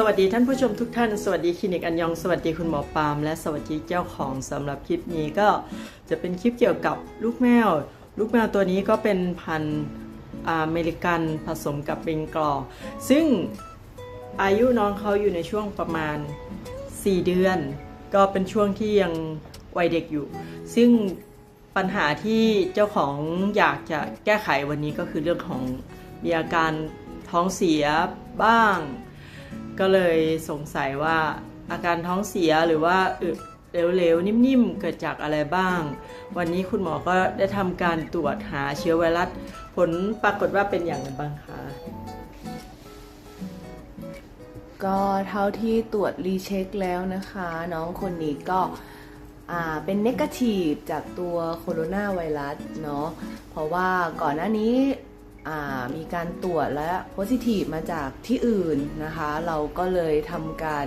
สวัสดีท่านผู้ชมทุกท่าน สวัสดีคลินิกอันยอง สวัสดีคุณหมอปาล์มและสวัสดีเจ้าของสำหรับคลิปนี้ก็จะเป็นคลิปเกี่ยวกับลูกแมว ลูกแมวตัวนี้ก็เป็นพันธุ์อเมริกันผสมกับเบงกอลซึ่งอายุน้องเขาอยู่ในช่วงประมาณ 4 เดือน ก็เป็นช่วงที่ยังวัยเด็กอยู่ ซึ่งปัญหาที่เจ้าของอยากจะแก้ไขวันนี้ก็คือเรื่องของมีอาการท้องเสียบ้าง ก็เลยสงสัยว่าอาการท้องเสียหรือว่าอึเหลวๆ นิ่มๆ เกิดจากอะไรบ้าง วันนี้คุณหมอก็ได้ทำการตรวจหาเชื้อไวรัส ผลปรากฏว่าเป็นอย่างไรบ้างคะ ก็เท่าที่ตรวจรีเช็คแล้วนะคะ น้องคนนี้ก็เป็นเนกาทีฟจากตัวโคโรนาไวรัสเนาะ เพราะว่าก่อนหน้านี้ มีการตรวจและโพซิทีฟมาจากที่อื่นนะคะ เราก็เลยทำการ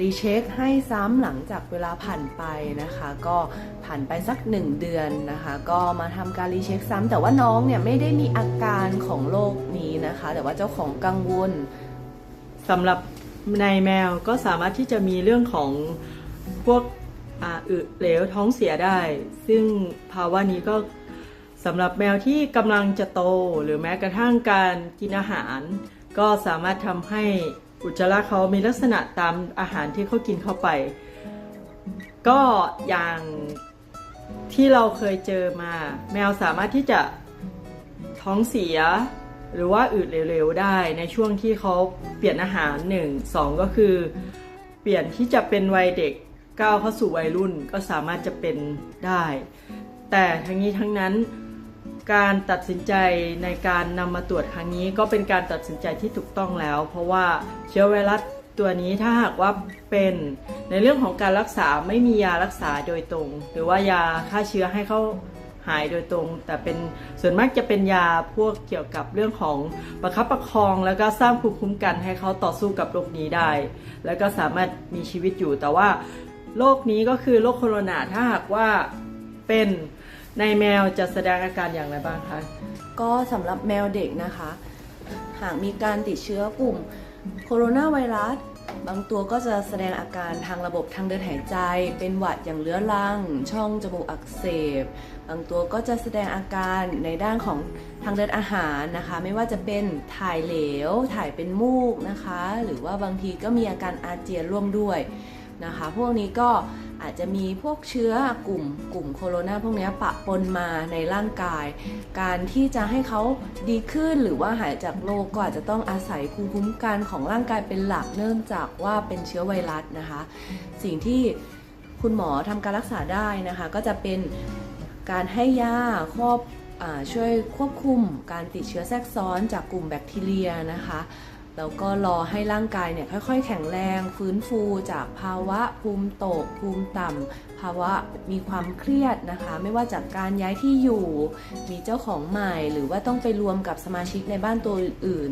รีเช็คให้ซ้ำหลังจากเวลาผ่านไปนะคะ ก็ผ่านไปสักหนึ่งเดือนนะคะ ก็มาทำการรีเช็คซ้ำแต่ว่าน้องเนี่ยไม่ได้มีอาการของโรคนี้นะคะ แต่ว่าเจ้าของกังวลสำหรับในแมวก็สามารถที่จะมีเรื่องของพวกออึเหลวท้องเสียได้ ซึ่งภาวะนี้ก็ สำหรับแมวที่กำลังจะโตหรือแม้กระทั่งการกินอาหาร ก็สามารถทำให้อุจจาระเขามีลักษณะตามอาหารที่เขากินเข้าไป ก็อย่างที่เราเคยเจอมา แมวสามารถที่จะท้องเสีย หรือว่าอืดเร็วๆได้ในช่วงที่เขาเปลี่ยนอาหารหนึ่งสองก็คือ เปลี่ยนที่จะเป็นวัยเด็กก้าวเข้าสู่วัยรุ่นก็สามารถจะเป็นได้ แต่ทั้งนี้ทั้งนั้น การตัดสินใจในการนำมาตรวจครั้งนี้ ก็เป็นการตัดสินใจที่ถูกต้องแล้ว เพราะว่าเชื้อไวรัสตัวนี้ถ้าหากว่าเป็นในเรื่องของการรักษาไม่มียารักษาโดยตรง หรือว่ายาฆ่าเชื้อให้เขาหายโดยตรง แต่เป็นส่วนมากจะเป็นยาพวกเกี่ยวกับเรื่องของประคับประคอง แล้วก็สร้างภูมิคุ้มกันให้เขาต่อสู้กับโรคนี้ได้ แล้วก็สามารถมีชีวิตอยู่แต่ว่าโรคนี้ก็คือโรคโคโรนาถ้าหากว่าเป็น ในแมวจะแสดงอาการอย่างไรบ้างคะ ก็สำหรับแมวเด็กนะคะ หากมีการติดเชื้อกลุ่มโคโรนาไวรัส บางตัวก็จะแสดงอาการทางระบบทางเดินหายใจ เป็นหวัดอย่างเรื้อรัง ช่องจมูกอักเสบ บางตัวก็จะแสดงอาการในด้านของทางเดินอาหารนะคะ ไม่ว่าจะเป็นถ่ายเหลว ถ่ายเป็นมูกนะคะ หรือว่าบางทีก็มีอาการอาเจียนร่วมด้วยนะคะ พวกนี้ก็ อาจจะมีพวกเชื้อกลุ่มกลุ่มโคโรนาพวกนี้ปะปนมาในร่างกาย การที่จะให้เขาดีขึ้นหรือว่าหายจากโรคก็อาจจะต้องอาศัยภูมิคุ้มกันของร่างกายเป็นหลักเนื่องจากว่าเป็นเชื้อไวรัสนะคะ สิ่งที่คุณหมอทำการรักษาได้นะคะ ก็จะเป็นการให้ยาครอบอช่วยควบคุมการติดเชื้อแทรกซ้อนจากกลุ่มแบคทีเรียนะคะ แล้วก็รอให้ร่างกายเนี่ยค่อยๆ แข็งแรงฟื้นฟูจากภาวะภูมิตก ภูมิต่ำภาวะมีความเครียดนะคะ ไม่ว่าจากการย้ายที่อยู่ มีเจ้าของใหม่ หรือว่าต้องไปรวมกับสมาชิกในบ้านตัวอื่น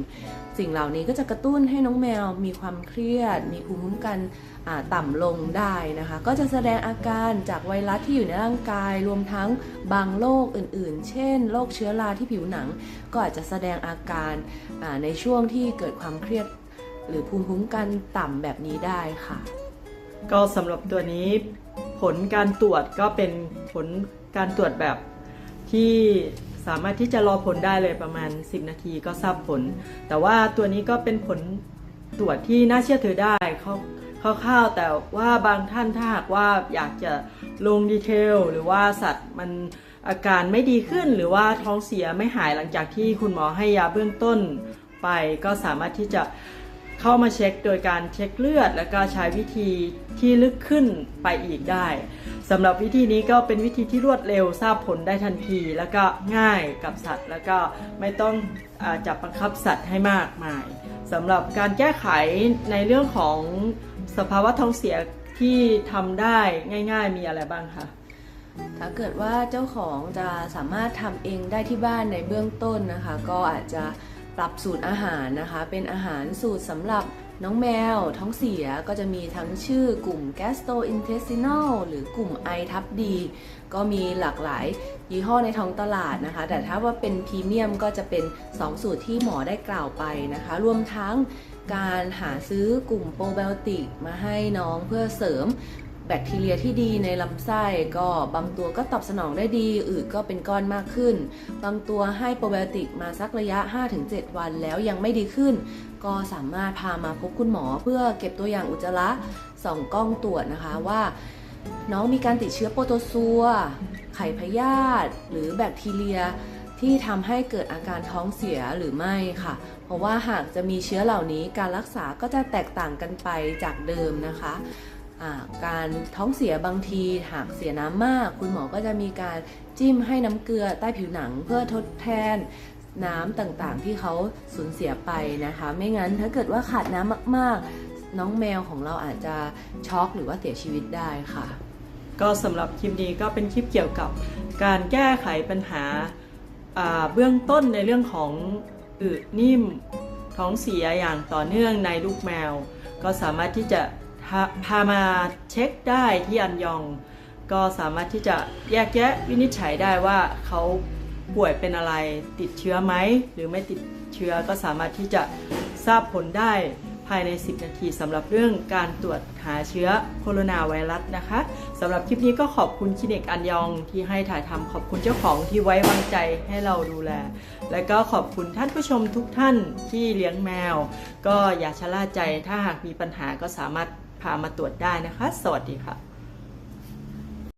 สิ่งเหล่านี้ก็จะกระตุ้นให้น้องแมวมีความเครียด มีภูมิคุ้มกันอ่าต่ำลงได้นะคะ ก็จะแสดงอาการจากไวรัสที่อยู่ในร่างกาย รวมทั้งบางโรคอื่น ๆ เช่นโรคเชื้อราที่ผิวหนัง ก็อาจจะแสดงอาการในช่วงที่เกิดความความเครียด หรือภูมิคุ้มกันต่ำแบบนี้ได้ค่ะ ก็สำหรับตัวนี้ผลการตรวจก็เป็นผลการตรวจแบบที่สามารถที่จะรอผลได้เลยประมาณ 10 นาทีก็ทราบผล แต่ว่าตัวนี้ก็เป็นผลตรวจที่น่าเชื่อถือได้เขาคร่าวๆแต่ว่าบางท่านถ้าหากว่าอยากจะลงดีเทล หรือว่าสัตว์มันอาการไม่ดีขึ้น หรือว่าท้องเสียไม่หายหลังจากที่คุณหมอให้ยาเบื้องต้น ไป ก็สามารถที่จะเข้ามาเช็คโดยการเช็คเลือด แล้วก็ใช้วิธีที่ลึกขึ้นไปอีกได้สำหรับวิธีนี้ก็เป็นวิธีที่รวดเร็วทราบผลได้ทันที แล้วก็ง่ายกับสัตว์ แล้วก็ไม่ต้องอจับบังคับสัตว์ให้มากมายสำหรับการแก้ไขในเรื่องของสภาวะท้องเสียที่ทำได้ง่าย ๆ มีอะไรบ้างคะถ้าเกิดว่าเจ้าของจะสามารถทำเองได้ที่บ้านในเบื้องต้นนะคะ ก็อาจจะ ปรับสูตรอาหารนะคะ เป็นอาหารสูตรสำหรับน้องแมวท้องเสียก็จะมีทั้งชื่อกลุ่ม gastrointestinal หรือกลุ่ม I ทับ D ก็มีหลากหลายยี่ห้อในท้องตลาดนะคะ แต่ถ้าว่าเป็นพรีเมียมก็จะเป็น 2 สูตรที่หมอได้กล่าวไปนะคะ รวมทั้งการหาซื้อกลุ่มโปรไบโอติกมาให้น้องเพื่อเสริม แบคทีเรียที่ดีในลำไส้ก็บางตัวก็ตอบสนองได้ดี อืดก็เป็นก้อนมากขึ้น บางตัวให้โปรไบโอติกมาสักระยะ 5-7 วันแล้วยังไม่ดีขึ้น ก็สามารถพามาพบคุณหมอเพื่อเก็บตัวอย่างอุจจาระส่องกล้องตรวจนะคะว่า น้องมีการติดเชื้อโปรโตซัว ไข่พยาธิหรือแบคทีเรียที่ทำให้เกิดอาการท้องเสียหรือไม่ค่ะ เพราะว่าหากจะมีเชื้อเหล่านี้การรักษาก็จะแตกต่างกันไปจากเดิมนะคะ การท้องเสียบางทีหากเสียน้ำมาก คุณหมอก็จะมีการจิ้มให้น้ำเกลือใต้ผิวหนังเพื่อทดแทนน้ำต่างๆ ที่เขาสูญเสียไปนะคะ ไม่งั้นถ้าเกิดว่าขาดน้ำมากๆ น้องแมวของเราอาจจะช็อกหรือว่าเสียชีวิตได้ค่ะ ก็สำหรับคลิปนี้ก็เป็นคลิปเกี่ยวกับการแก้ไขปัญหาเบื้องต้นในเรื่องของอึนิ่มท้องเสียอย่างต่อเนื่องในลูกแมว ก็สามารถที่จะ พามาเช็คได้ที่อันยอง ก็สามารถที่จะแยกแยะวินิจฉัยได้ว่าเขาป่วยเป็นอะไรติดเชื้อไหม หรือไม่ติดเชื้อก็สามารถที่จะทราบผลได้ภายใน 10 นาทีสำหรับเรื่องการตรวจหาเชื้อโคโรนาไวรัสนะคะสำหรับคลิปนี้ก็ขอบคุณคลินิกอันยองที่ให้ถ่ายทำขอบคุณเจ้าของที่ไว้วางใจให้เราดูแล และก็ขอบคุณท่านผู้ชมทุกท่านที่เลี้ยงแมว ก็อย่าชะล่าใจถ้าหากมีปัญหาก็สามารถ พามาตรวจได้นะคะ สวัสดีค่ะ